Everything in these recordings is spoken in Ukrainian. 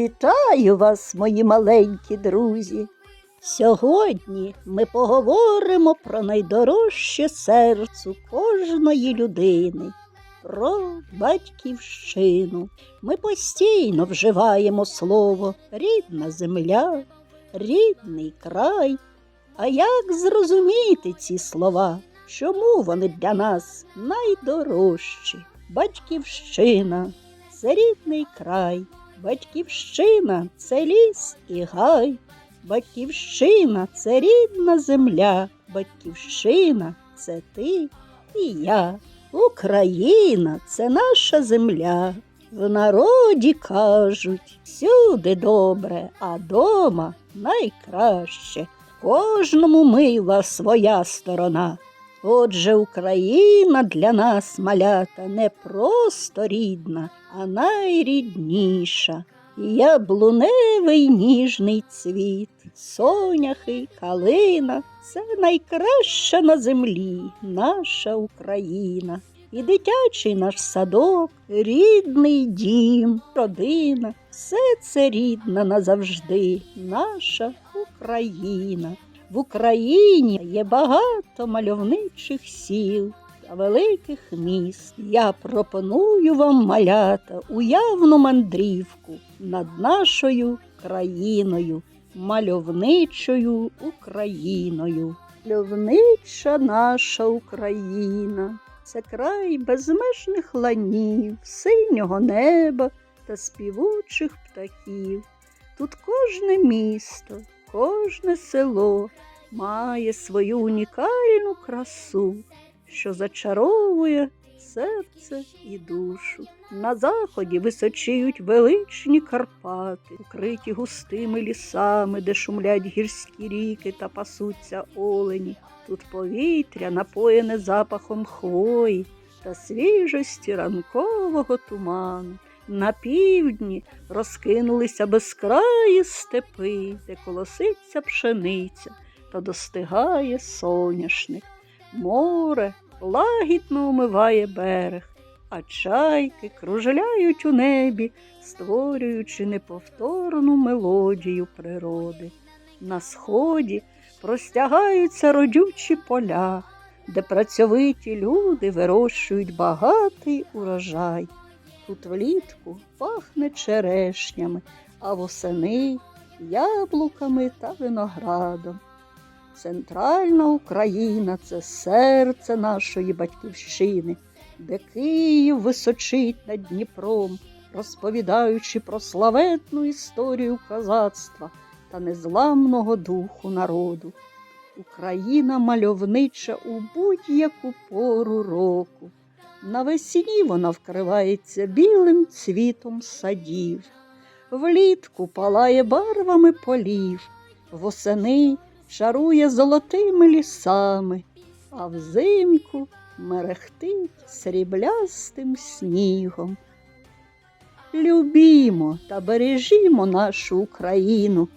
Вітаю вас, мої маленькі друзі. Сьогодні ми поговоримо про найдорожче серцю кожної людини, про батьківщину. Ми постійно вживаємо слово рідна земля, рідний край. А як зрозуміти ці слова? Чому вони для нас найдорожчі? Батьківщина це рідний край, батьківщина це ліс і гай, батьківщина це рідна земля, батьківщина це ти і я. Україна це наша земля. В народі кажуть всюди добре, а дома найкраще. Кожному мила своя сторона. Отже, Україна для нас малята не просто рідна, а найрідніша. Яблуневий ніжний цвіт, соняхи, калина це найкраща на землі наша Україна. І дитячий наш садок, рідний дім, родина, все це рідна назавжди, наша Україна. В Україні є багато мальовничих сіл та великих міст. Я пропоную вам малята уявну мандрівку над нашою країною, мальовничою Україною. Мальовнича наша Україна. Це край безмежних ланів, синього неба та співучих птахів. Тут кожне місто, кожне село має свою унікальну красу, що зачаровує серце і душу. На заході височіють величні Карпати, укриті густими лісами, де шумлять гірські ріки та пасуться олені. Тут повітря напоєне запахом хвої та свіжості ранкового туману. На півдні розкинулися безкраї степи, де колоситься пшениця та достигає соняшник. Море лагідно умиває берег, а чайки кружляють у небі, створюючи неповторну мелодію природи. На сході простягаються родючі поля, де працьовиті люди вирощують багатий урожай. Тут влітку пахне черешнями, а восени яблуками та виноградом. Центральна Україна це серце нашої батьківщини, де Київ височить над Дніпром, розповідаючи про славетну історію козацтва та незламного духу народу. Україна мальовнича у будь-яку пору року. Навесні вона вкривається білим цвітом садів, влітку палає барвами полів, восени шарує золотими лісами, а взимку мерехтить сріблястим снігом. Любімо та бережімо нашу Україну,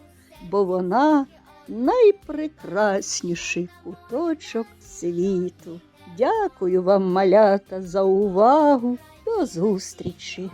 бо вона найпрекрасніший куточок світу. Дякую вам, малята, за увагу. До зустрічі!